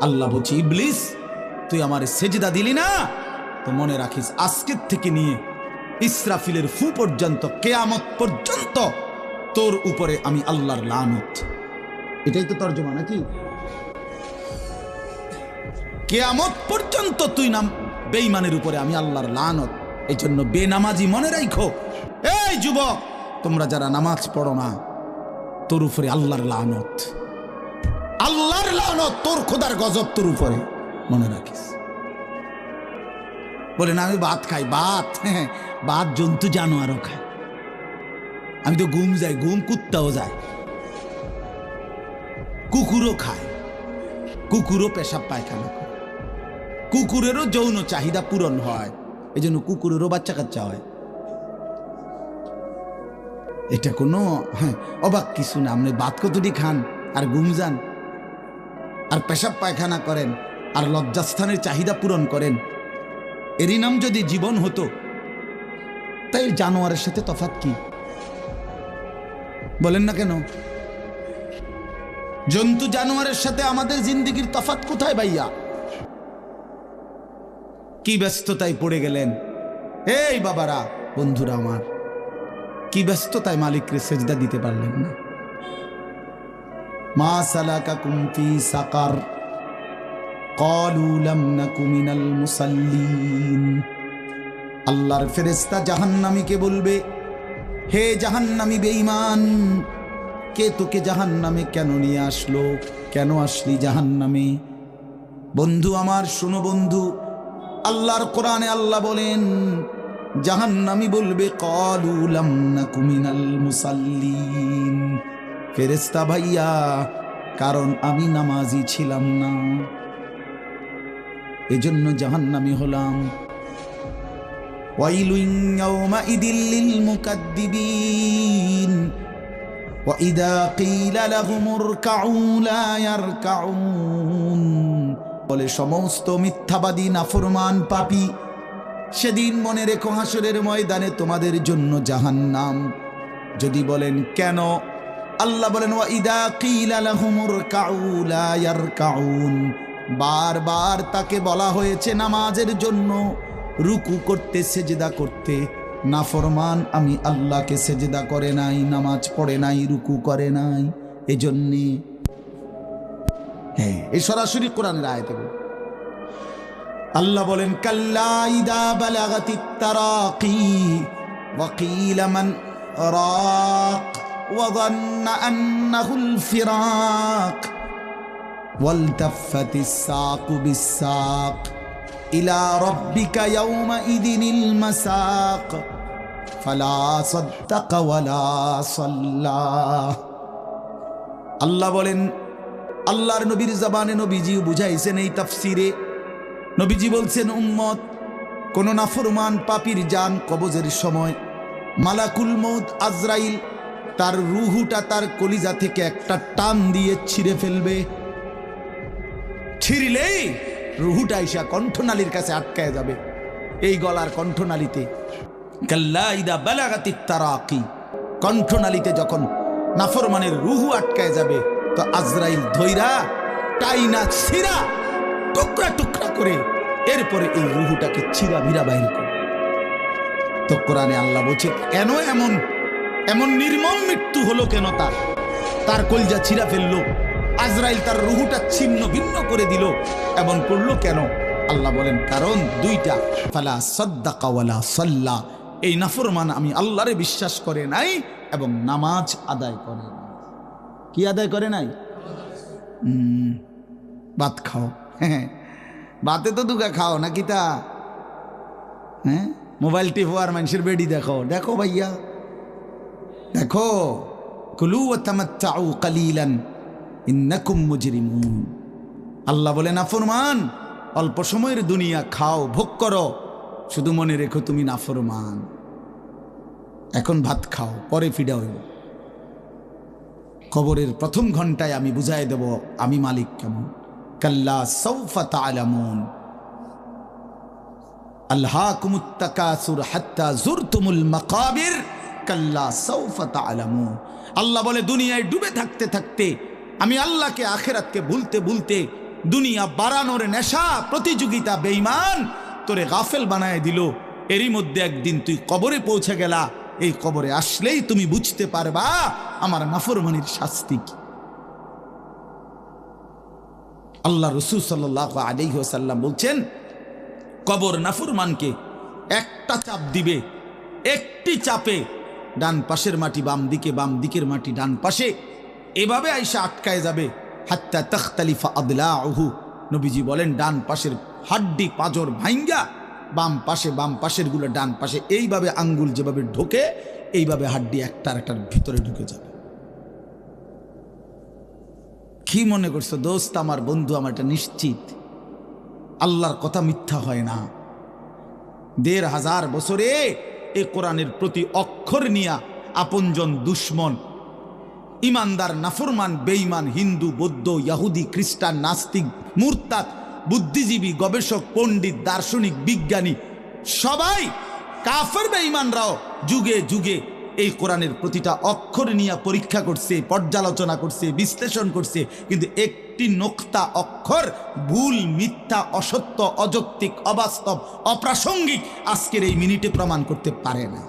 আল্লাহ তুই আমার দিলি না? তো মনে রাখিস, আজকের থেকে নিয়ে ইসরাফিলের ফু পর্যন্ত, কেয়ামত পর্যন্ত তোর উপরে আমি আল্লাহর এটাই তো তর্জমা নাকি? কেয়ামত পর্যন্ত তুই নাম, বেঈমানের উপরে আমি আল্লাহর লানত। এই জন্য বেনামাজি মনে রাখো এই যুবক, তোমরা যারা নামাজ পড়ো না তোর উপরে আল্লাহর লানত। আল্লাহর লানত তোর খোদার গজব তোর উপরে। মনে রাখিস। বলে, না, আমি ভাত খাই, ভাত। হ্যাঁ ভাত জন্তু জানোয়ারও খায়। আমি তো ঘুম যাই, ঘুম কুত্তাও যায়। কুকুরও খায়। কুকুরও পেশাব পায়খানা করে। কুকুরেরও যৌন চাহিদা পূরণ হয়। এই জন্য কুকুরেরও বাচ্চা কাচ্চা হয়। এটা কোনো হ্যাঁ, অবাক কিছু না। আপনি ভাত কতটি খান আর ঘুম যান আর পেশাব পায়খানা করেন আর লজ্জাস্থানের চাহিদা পূরণ করেন। এরই নাম যদি জীবন হতো তাই জানোয়ারের সাথে তফাত কি? বলেন না কেন? জন্তু জানোয়ারের সাথে আমাদের জিন্দিগির তফাত কোথায় ভাইয়া? কি ব্যস্ততায় পড়ে গেলেন? এই বাবারা বন্ধুরা আমার। কি ব্যস্ততায় মালিককে সেজদা দিতে পারলেন না। মা সালাকা কুমফি সাকার আল্লাহর ফেরেশতা জাহান্নামীকে বলবে, হে জাহান্নামী বেঈমান, কে তোকে জাহান্নামে কেন নিয়ে আসলো? কেন আসলি জাহান্নামে? বন্ধু আমার, শোনো বন্ধু, আল্লাহর কোরআনে আল্লাহ বলেন জাহান্নামী বলবে কলু লাম নাকু মিনাল মুসাল্লিন ফেরেশতা ভাইয়া কারণ আমি নামাজি ছিলাম না এজন্য জাহান্নামি হলাম ওয়াইলুন ইয়াউমাইদিল লিল মুকাদ্দিবিন وإذا قيل لهم اركعوا لا يركعون বলে সমস্ত মিথ্যাবাদী নাফরমান পাপী সেদিন মনে রেখো হাসরের ময়দানে তোমাদের জন্য জাহান্নাম। যদি বলেন কেন? আল্লাহ বলেন বারবার তাকে বলা হয়েছে নামাজের জন্য। রুকু করতে, সেজেদা করতে। নাফরমান, আমি আল্লাহকে সেজেদা করে নাই, নামাজ পড়ে নাই, রুকু করে নাই। এজন্যে। হ্যাঁ এই সরাসরি কোরআনের আয়তে বলি। আল্লাহ বলেন কাল্লা ইদা বালাগাতি তারাকি وقيل من راق وظن أنه الفراق والتفت الساق بالساق إلى ربك يومئذ المساق فلا صدق ولا صلى আল্লাহ বলেন আল্লাহর নবীর জবানে নবীজি বুঝাইছেন এই তাফসিরে নবীজি বলছেন, উম্মত, কোন নাফরমান পাপির যান কবজের সময়। মালাকুল মৌত আজরাইল, তার রুহুটা তার কলিজা থেকে একটা টান দিয়ে ছিঁড়ে ফেলবে। ছিঁড়লেই রুহুটা ইসা কণ্ঠনালীর কাছে আটকায় যাবে, এই গলার কণ্ঠনালীতে। কাল্লাইদা বেলাগাতিক তারাকি, কণ্ঠনালীতে যখন নাফরমানের রুহু আটকায় যাবে, তো আজরাইল ধৈরা, টাইনা ছিঁড়া, টুকরা টুকরা করে এরপরে এই রুহুটাকে ছিঁড়া ভিড়া বাইর করে। তো কোরআনে আল্লাহ বলছে, কেন এমন এমন নির্মম মৃত্যু হলো কেন তার? তার কলজা ছিঁড়া ফেলল, আজরাইল তার রুহুটা ছিন্ন ভিন্ন করে দিল। এমন করল কেন? আল্লাহ বলেন, কারণ দুইটা, ফালা সদ্দাকাওয়ালা সাল্লা। এই নাফরমান আমি আল্লাহরে বিশ্বাস করে নাই এবং নামাজ আদায় করে নাই। কি আদায় করে নাই? ভাত খাও। হ্যাঁ ভাতে তো দুগা খাও, নাকি তা? হ্যাঁ? মোবাইল টিপো আর মানুষের বেডি দেখো দেখো ভাইয়া। দেখো। কুলু তামাত্তাউ কালিলান, ইন্নাকুম মুজরিমুন। আল্লাহ বলে নাফরমান, অল্প সময়ের দুনিয়া খাও, ভোগ করো। শুধু মনে রেখো তুমি নাফরমান। এখন ভাত খাও, পরে ফিডা হইব। কবরের প্রথম ঘন্টায় আমি বুঝাই দেব, আমি মালিক কেমন? কাল্লা সৌফা তালামুন আল্লাহ বলে, দুনিয়ায় ডুবে থাকতে থাকতে আমি আল্লাহকে আখেরাতকে ভুলতে ভুলতে দুনিয়া বাড়ানোর নেশা, প্রতিযোগিতা বেইমান তোরে গাফেল বানায় দিল। এরই মধ্যে একদিন তুই কবরে পৌঁছে গেলা। এই কবরে আসলেই তুমি বুঝতে পারবা আমার নাফরমানির শাস্তি কি। আল্লাহ রসুল সাল্লাহ আলিহাসাল্লাম বলছেন, কবর নাফরমানকে একটা চাপ দিবে, একটি চাপে ডান পাশের মাটি বাম দিকে, বাম দিকের মাটি ডান পাশে, এভাবে আইসা আটকায় যাবে। হাত্তা তখতালিফা আদলা আহু নবীজি বলেন, ডান পাশের হাড্ডি পাজর ভাইঙ্গা, বাম পাশে, বাম পাশেরগুলো ডান পাশে, এইভাবে আঙ্গুল যেভাবে ঢোকে, এইভাবে হাড্ডি একটার একটার ভিতরে ঢুকে যাবে। কি মনে করছ, দোস্ত? আমার বন্ধু আমার এটা নিশ্চিত। আল্লাহর কথা মিথ্যা হয় না। দেড় হাজার বছরে এ কোরআনের প্রতি অক্ষর নিয়া আপনজন দুশ্মন, ইমানদার, নাফরমান, বেঈমান, হিন্দু, বৌদ্ধ, ইয়াহুদি, খ্রিস্টান, নাস্তিক, মুরতাদ, বুদ্ধিজীবী, গবেষক, পণ্ডিত, দার্শনিক, বিজ্ঞানী, সবাই কাফের বেঈমানরাও যুগে যুগে এই কোরআনের প্রতিটা অক্ষর নিয়ে পরীক্ষা করছে, পর্যালোচনা করছে, বিশ্লেষণ করছে, কিন্তু একটি নোক্তা অক্ষর ভুল, মিথ্যা, অসত্য, অযৌক্তিক, অবাস্তব, অপ্রাসঙ্গিক আজকের এই মিনিটে প্রমাণ করতে পারে না।